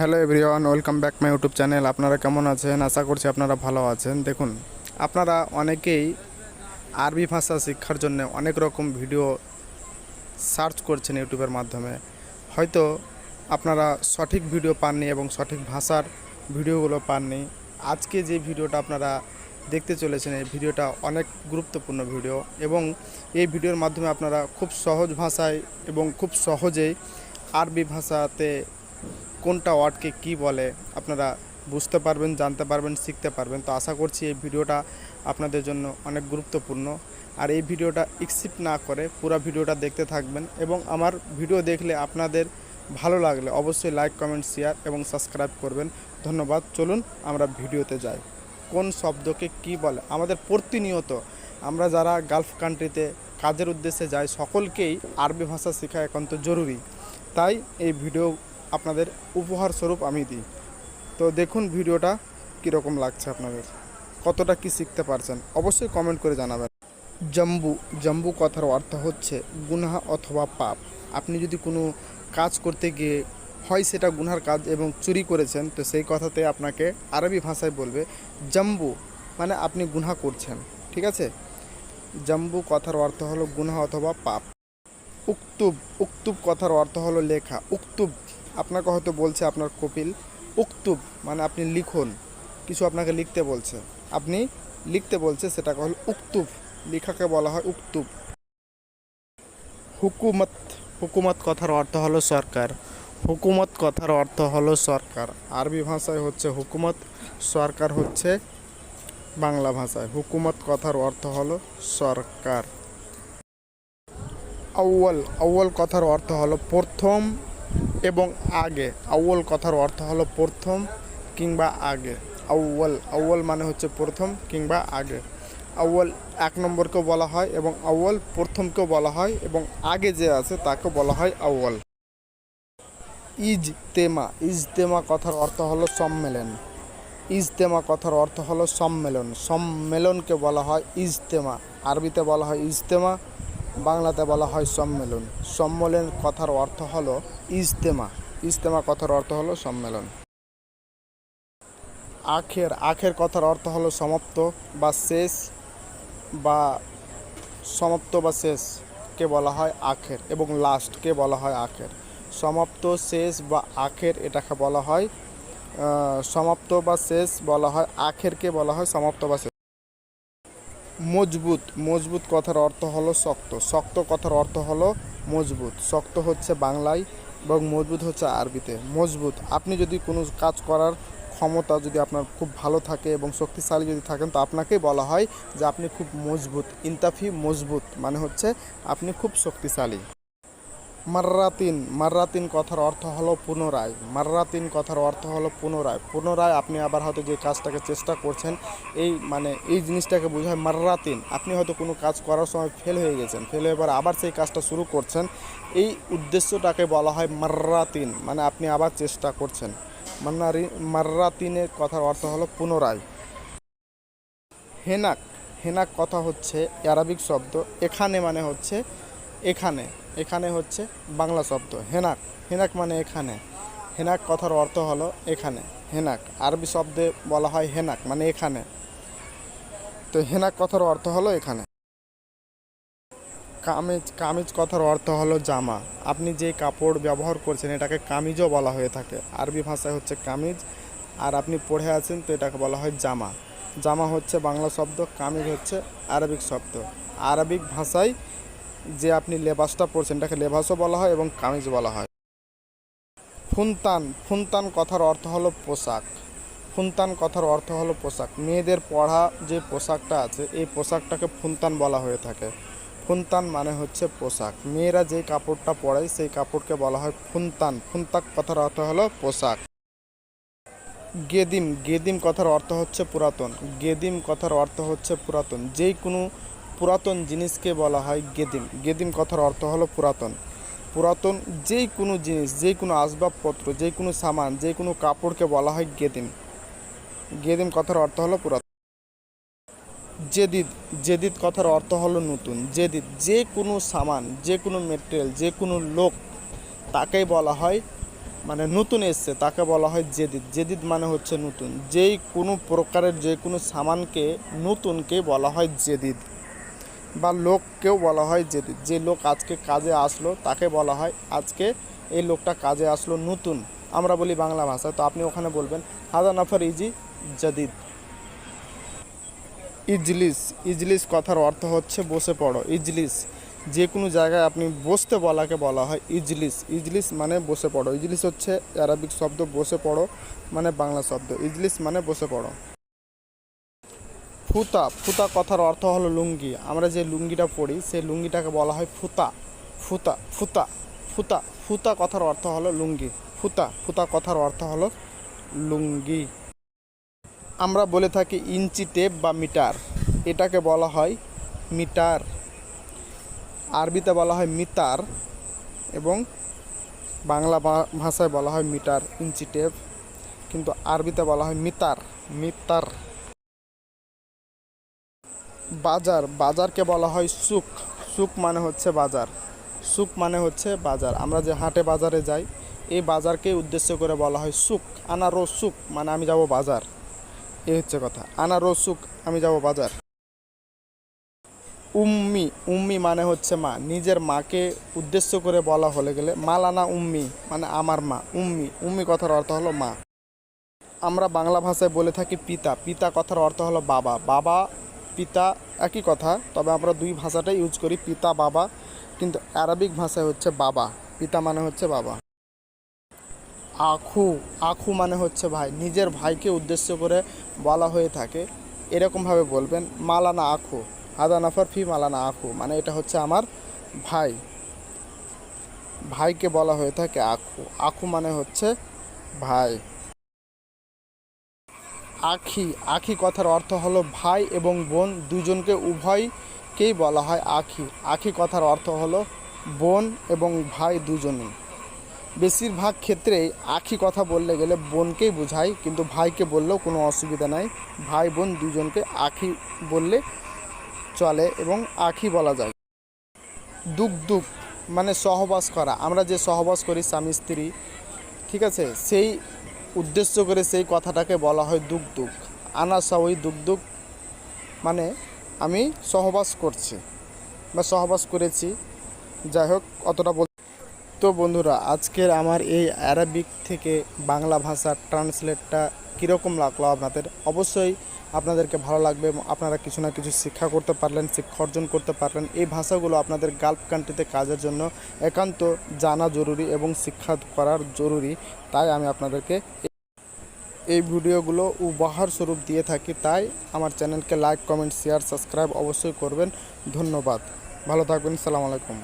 Hello everyone, welcome back my YouTube channel. আপনারা কেমন আছেন? আশা করছি আপনারা ভালো আছেন। দেখুন, আপনারা অনেকেই আরবি ভাষা শিক্ষার জন্য অনেক রকম ভিডিও সার্চ করছেন ইউটিউবের মাধ্যমে। হয়তো আপনারা সঠিক ভিডিও পাননি এবং সঠিক ভাষার ভিডিওগুলো পাননি। আজকে যে ভিডিওটা আপনারা দেখতে চলেছেন, এই ভিডিওটা অনেক গুরুত্বপূর্ণ ভিডিও এবং এই ভিডিওর মাধ্যমে আপনারা খুব সহজ ভাষায় এবং খুব সহজেই আরবি ভাষাতে কোনটা ওয়ার্ডকে কি বলে আপনারা বুঝতে পারবেন, জানতে পারবেন, শিখতে পারবেন। তো আশা করছি এই ভিডিওটা আপনাদের জন্য অনেক গুরুত্বপূর্ণ। আর এই ভিডিওটা এক্সিপ্ট না করে পুরো ভিডিওটা দেখতে থাকবেন এবং আমার ভিডিও দেখলে আপনাদের ভালো লাগলে অবশ্যই লাইক, কমেন্ট, শেয়ার এবং সাবস্ক্রাইব করবেন। ধন্যবাদ। চলুন আমরা ভিডিওতে যাই। কোন শব্দকে কি বলে? আমাদের প্রতিনিয়ত আমরা যারা গালফ কান্ট্রিতে কাজের উদ্দেশ্যে যাই, সকলকেই আরবি ভাষা শেখা একান্ত জরুরি। তাই এই ভিডিও আপনাদের উপহার স্বরূপ আমি দিই। তো দেখুন ভিডিওটা কীরকম লাগছে আপনাদের। কতটা কি শিখতে পারছেন? অবশ্যই কমেন্ট করে জানাবেন। জম্বু জম্বু কথার অর্থ হচ্ছে গুনাহা অথবা পাপ। আপনি যদি কোনো কাজ করতে গিয়ে হয় সেটা গুনহার কাজ এবং চুরি করেছেন, তো সেই কথাতে আপনাকে আরবি ভাষায় বলবে জম্বু মানে আপনি গুনহা করছেন। ঠিক আছে? জম্বু কথার অর্থ হলো গুনহা অথবা পাপ। উক্তুব উক্তুব কথার অর্থ হলো লেখা। উক্তুব আপনাকে হয়তো বলছে আপনার কপিল, উক্তুব মানে আপনি লিখুন। কিছু আপনাকে লিখতে বলছে। আপনি লিখতে বলছে সেটাকে হলো উক্তুব। লেখাকে বলা হয় উক্তুব। হুকুমত হুকুমত কথার অর্থ হলো সরকার। হুকুমত কথার অর্থ হলো সরকার। আরবি ভাষায় হচ্ছে হুকুমত, সরকার হচ্ছে বাংলা ভাষায়। হুকুমত কথার অর্থ হলো সরকার। আউ্য়াল আউ্য়াল কথার অর্থ হলো প্রথম এবং আগে। আউ্য়াল কথার অর্থ হলো প্রথম কিংবা আগে। আউ্য়াল আউ্য়াল মানে হচ্ছে প্রথম কিংবা আগে। আউ্য়াল এক নম্বরকেও বলা হয় এবং আউ্য়াল প্রথমকেও বলা হয় এবং আগে যে আছে তাকে বলা হয় আউ্য়াল। ইজতেমা ইজতেমা কথার অর্থ হলো সম্মেলন। ইজতেমা কথার অর্থ হলো সম্মেলন। সম্মেলনকে বলা হয় ইজতেমা। আরবিতে বলা হয় ইজতেমা। বাংলাতে বলা হয় সম্মেলন। সম্মেলন কথার অর্থ হলো ইজতেমা। ইজতেমা কথার অর্থ হলো সম্মেলন। আখের আখের কথার অর্থ হলো সমাপ্ত বা শেষ বা সমাপ্ত বা শেষ। কে বলা হয় আখের এবং লাস্টকে বলা হয় আখের। সমাপ্ত, শেষ বা আখের এটাকে বলা হয় সমাপ্ত বা শেষ বলা হয় আখেরকে বলা হয় সমাপ্ত বা শেষ। মজবুত মজবুত কথার অর্থ হলো শক্ত। শক্ত কথার অর্থ হলো মজবুত। শক্ত হচ্ছে বাংলায় এবং মজবুত হচ্ছে আরবিতে। মজবুত, আপনি যদি কোনো কাজ করার ক্ষমতা যদি আপনার খুব ভালো থাকে এবং শক্তিশালী যদি থাকেন, তো আপনাকেই বলা হয় যে আপনি খুব মজবুত, ইন্তাফি মজবুত মানে হচ্ছে আপনি খুব শক্তিশালী। মার্রাতিন মার্রাতিন কথার অর্থ হলো পুনরায়। মার্রাতিন কথার অর্থ হলো পুনরায়। পুনরায় আপনি আবার হয়তো যে কাজটাকে চেষ্টা করছেন, এই মানে এই জিনিসটাকে বোঝায় মার্রাতিন। আপনি হয়তো কোনো কাজ করার সময় ফেল হয়ে গেছেন, ফেল হয়ে এবার আবার সেই কাজটা শুরু করছেন। এই উদ্দেশ্যটাকে বলা হয় মার্রাতিন মানে আপনি আবার চেষ্টা করছেন। মান্নারি, মার্রাতিনের কথার অর্থ হলো পুনরায়। হেনাক হেনাক কথা হচ্ছে অ্যারাবিক শব্দ, এখানে মানে হচ্ছে এখানে। এখানে হচ্ছে বাংলা শব্দ, হেনাক। হেনাক মানে এখানে। হেনাক কথার অর্থ হলো এখানে। হেনাক, আরবি শব্দে বলা হয় হেনাক মানে এখানে। তো হেনাক কথার অর্থ হলো এখানে। কামিজ কামিজ কথার অর্থ হলো জামা। আপনি যে কাপড় ব্যবহার করছেন, এটাকে কামিজও বলা হয়ে থাকে। আরবি ভাষায় হচ্ছে কামিজ। আর আপনি পড়ে আছেন, তো এটাকে বলা হয় জামা। জামা হচ্ছে বাংলা শব্দ, কামিজ হচ্ছে আরবিক শব্দ। আরবিক ভাষায় যে আপনি লেবাসটা পরছেন, এটাকে লেবাসও বলা হয় এবং কামিজ বলা হয়। ফুনতান ফুনতান কথার অর্থ হলো পোশাক। ফুনতান কথার অর্থ হলো পোশাক। মেয়েদের পড়া যে পোশাকটা আছে, এই পোশাকটাকে ফুনতান বলা হয়ে থাকে। ফুনতান মানে হচ্ছে পোশাক। মেয়েরা যে কাপড়টা পরে সেই কাপড়কে বলা হয় ফুনতান। ফুনতাক কথার অর্থ হলো পোশাক। গেদিম। গেদিম কথার অর্থ হচ্ছে পুরাতন। গেদিম কথার অর্থ হচ্ছে পুরাতন। যেই কোনো পুরাতন জিনিসকে বলা হয় গেদিম। গেদিম কথার অর্থ হলো পুরাতন। পুরাতন যেই কোনো জিনিস, যেই কোনো আসবাবপত্র যে কোনো সামান যে কোনো কাপড়কে বলা হয় গেদিম। গেদিম কথার অর্থ হলো পুরাতন। জেদিদ। জেদিদ কথার অর্থ হলো নতুন। জেদিদ যে কোনো সামান, যে কোনো মেটেরিয়াল যে কোনো লোক তাকেই বলা হয় মানে নতুন এসছে, তাকে বলা হয় জেদিদ। জেদিদ মানে হচ্ছে নতুন। যেই কোনো প্রকারের, যে কোনো সামানকে নতুনকে বলা হয় জেদিদ। বা লোককেও বলা হয় জেদিদ যে লোক আজকে কাজে আসলো, তাকে বলা হয় আজকে এই লোকটা কাজে আসলো নতুন। আমরা বলি বাংলা ভাষা। তো আপনি ওখানে বলবেন হাজা নাফার ইজি জাদিদ। ইজলিস ইজলিস কথার অর্থ হচ্ছে বসে পড়ো। ইজলিস, যে কোনো জায়গায় আপনি বসতে বলাকে বলা হয় ইজলিস। ইজলিস মানে বসে পড়ো। ইজলিস হচ্ছে অ্যারাবিক শব্দ বসে পড়ো মানে বাংলা শব্দ। ইজলিস মানে বসে পড়ো। ফুতা ফুতা কথার অর্থ হলো লুঙ্গি। আমরা যে লুঙ্গিটা পরি, সেই লুঙ্গিটাকে বলা হয় ফুতা। ফুতা ফুতা ফুতা ফুতা কথার অর্থ হলো লুঙ্গি। ফুতা ফুতা কথার অর্থ হলো লুঙ্গি। আমরা বলে থাকি ইঞ্চি টেপ বা মিটার। এটাকে বলা হয় মিটার। আরবিতে বলা হয় মিতার এবং বাংলা ভাষায় বলা হয় মিটার, ইঞ্চি টেপ। কিন্তু আরবিতে বলা হয় মিতার মিতার। বাজার, বাজারকে বলা হয় সুক সুক মানে হচ্ছে বাজার। সুক মানে হচ্ছে বাজার। আমরা যে হাটে, বাজারে যাই, এই বাজারকে উদ্দেশ্য করে বলা হয় সুক আনা রো সুক মানে আমি যাব বাজার। এই হচ্ছে কথা। আনা রো সুক আমি যাব বাজার। উম্মি উম্মি মানে হচ্ছে মা। নিজের মাকে উদ্দেশ্য করে বলা হলে গেলে, মালানা উম্মি মানে আমার মা। উম্মি উম্মি কথার অর্থ হলো মা। আমরা বাংলা ভাষায় বলে থাকি পিতা। পিতা কথার অর্থ হলো বাবা। বাবা পিতা একই কথা, তবে আমরা দুই ভাষাটাই ইউজ করি, পিতা, বাবা। কিন্তু অ্যারাবিক ভাষায় হচ্ছে বাবা, পিতা মানে হচ্ছে বাবা। আখু আখু মানে হচ্ছে ভাই। নিজের ভাইকে উদ্দেশ্য করে বলা হয়ে থাকে। এরকমভাবে বলবেন, মালানা আখু, হাদা নাফার ফি মালানা আখু। মানে এটা হচ্ছে আমার ভাই। ভাইকে বলা হয়ে থাকে আখু। আখু মানে হচ্ছে ভাই। আখি আখি কথার অর্থ হলো ভাই এবং বোন, দুজনকে উভয়কেই বলা হয় আখি। আখি কথার অর্থ হলো বোন এবং ভাই দুজনই। বেশিরভাগ ক্ষেত্রেই আখি কথা বললে গেলে বোনকেই বোঝায়, কিন্তু ভাইকে বললেও কোনো অসুবিধা নাই। ভাই, বোন দুজনকে আখি বললে চলে এবং আখি বলা যায়। দুক দুক মানে সহবাস করা। আমরা যে সহবাস করি স্বামী, স্ত্রী, ঠিক আছে? সেই উদ্দেশ্য করে সেই কথাটাকে বলা হয় দুক আনা সাওই দুক দুক মানে আমি সহবাস করছি বা সহবাস করেছি। যাই হোক, অতটা বল তো বন্ধুরা, আজকের আমার এই অ্যারাবিক থেকে বাংলা ভাষার ট্রান্সলেটটা কীরকম লাগল আপনাদের? অবশ্যই আপনাদেরকে ভালো লাগবে আপনারা কিছু না কিছু শিক্ষা করতে পারলেন, শিক্ষা অর্জন করতে পারলেন। এই ভাষাগুলো আপনাদের গালফ কান্ট্রিতে কাজের জন্য একান্ত জানা জরুরি এবং শিক্ষা করার জরুরি। তাই আমি আপনাদেরকে এই ভিডিওগুলো উপহার স্বরূপ দিয়ে থাকি, তাই আমার চ্যানেলকে লাইক কমেন্ট শেয়ার সাবস্ক্রাইব অবশ্যই করবেন। ধন্যবাদ। ভালো থাকবেন, সালাম আলাইকুম।